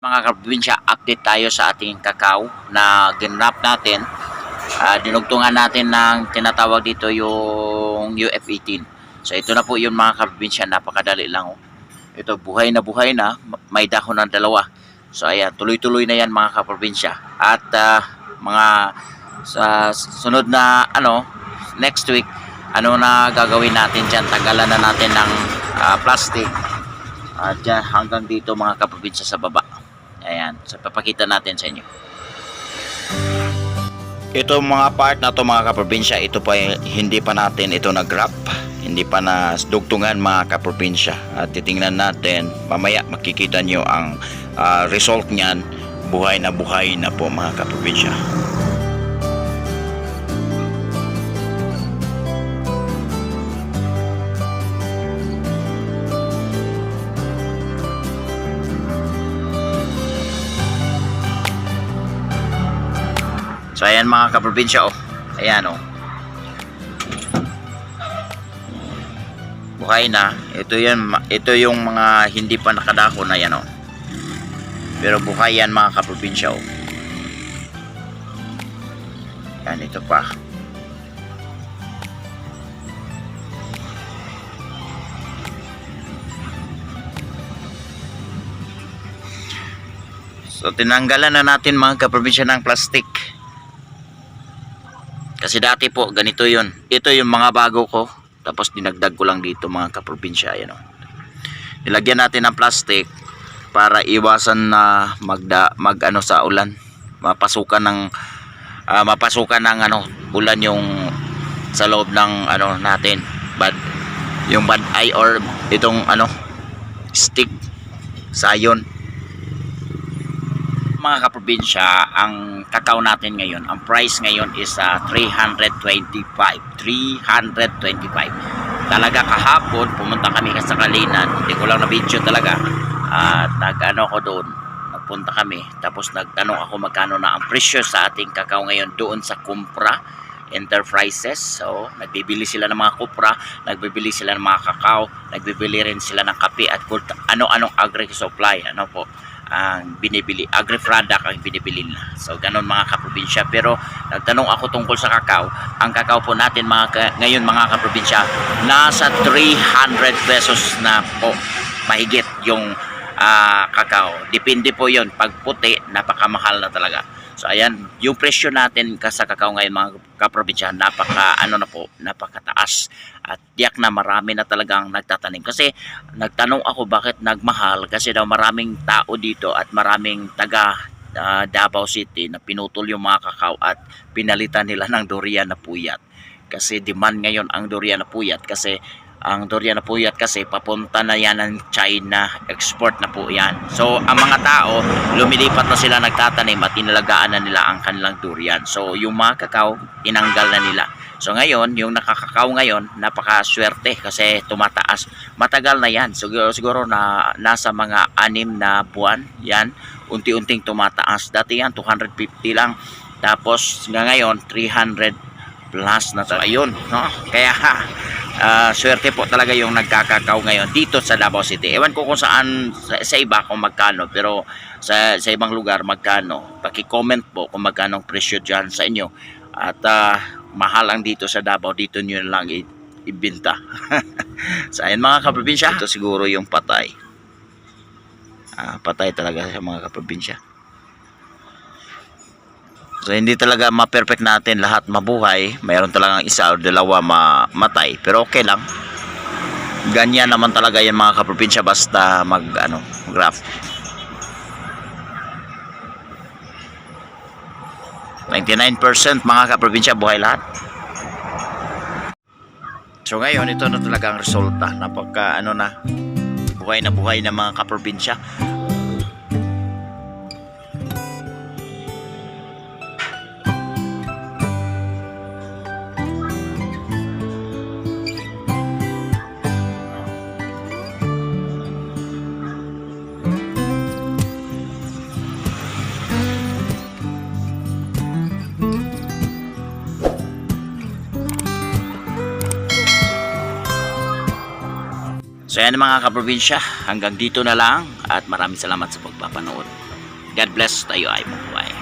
Mga kaprobinsya, update tayo sa ating kakao na ginrap natin. Ah, dinugtungan natin ng tinatawag dito yung UF18. So ito na po yung mga kaprobinsya, napakadali lang. Oh. Ito buhay na buhay na, may dahon ng dalawa. So ayan, tuloy-tuloy na yan mga kaprobinsya. At ah, mga sa sunod na ano, next week, ano na gagawin natin dyan? Tagalan na natin ng ah, plastic. Dyan, hanggang dito mga kaprobinsya sa baba. Ayan, so papakita natin sa inyo. Ito mga part na to mga kaprobinsya, ito pa hindi pa natin ito nag-wrap, hindi pa na dugtungan mga kaprobinsya. At titingnan natin, mamaya makikita nyo ang ah, result niyan, buhay na buhay na po mga kaprobinsya. So ayan mga kaprobinsya oh. Ayan oh. Buhay na. Ito yan, ito yung mga hindi pa nakadako na yan oh. Pero buhay yan mga kaprobinsya oh. Yan ito pa. So tinanggalan na natin mga kaprobinsya ng plastic. Kasi dati po, ganito yun. Ito yung mga bago ko. Tapos dinagdag ko lang dito mga kaprobinsya. Yan, oh. Nilagyan natin ng plastic para iwasan na magda, mag ano sa ulan. Mapasukan ng ah, mapasukan ng ano ulan yung sa loob ng ano natin. Bad yung bad eye or itong ano stick sayon mga kaprobinsya, ang kakao natin ngayon, ang price ngayon is ah, 325. 325. Talaga kahapon, pumunta kami sa Kalinan, hindi ko lang na-video talaga. At nag-ano ko doon, nagpunta kami. Tapos nagtanong ako magkano na ang presyo sa ating kakao ngayon doon sa Kumpra Enterprises. So, nagbibili sila ng mga kupra, nagbibili sila ng mga kakao, nagbibili rin sila ng kape at ano-anong agri-supply. Ano po? Ang binibili, agri-product ang binibili nila. So, ganun mga kaprobinsya. Pero, nagtanong ako tungkol sa kakao. Ang kakao po natin mga ka- ngayon mga kaprobinsya, nasa 300 pesos na po mahigit yung ah, kakao. Depende po yon Pag puti, napakamahal na talaga. So, ayan, yung presyo natin sa kakao ngayon mga kaprobinsya, napaka, ano na po, napakataas. At tiyak na marami na talagang nagtatanim. Kasi, nagtanong ako bakit nagmahal kasi daw maraming tao dito at maraming taga ah, Davao City na pinutol yung mga kakao at pinalitan nila ng durian na puyat kasi demand ngayon ang durian na puyat kasi ang durian na puyat kasi papunta na yan ng China export na po yan so ang mga tao lumilipat na sila nagtatanim at inalagaan na nila ang kanilang durian so yung mga kakao tinanggal na nila So ngayon, yung nakakakaw ngayon, napakaswerte kasi tumataas. Matagal na yan. Siguro, siguro na nasa mga anim na buwan yan. Unti-unting tumataas. Dati yan, 250 lang. Tapos nga ngayon, 300 plus na talaga. Ayun, no? Kaya ah, swerte po talaga yung nagkakakaw ngayon dito sa Davao City. Ewan ko kung saan, sa, sa iba kung magkano. Pero sa, sa ibang lugar magkano. Paki-comment po kung magkano ang presyo dyan sa inyo. At ah, mahal ang dito sa Davao, dito na lang i- ibinta. sa ayan mga kaprobinsya, ito siguro yung patay. Ah, patay talaga sa mga kaprobinsya. So hindi talaga ma-perfect natin lahat mabuhay. Mayroon talagang isa o dalawa mamatay. Pero okay lang. Ganyan naman talaga yan mga kaprobinsya basta mag ano, graph. 99% mga kaprobinsya buhay lahat. So ngayon ito na talaga ang resulta. Napaka ano na buhay na buhay na mga kaprobinsya. So yan mga kaprobinsya, hanggang dito na lang at maraming salamat sa pagpapanood. God bless tayo ay mabuhay.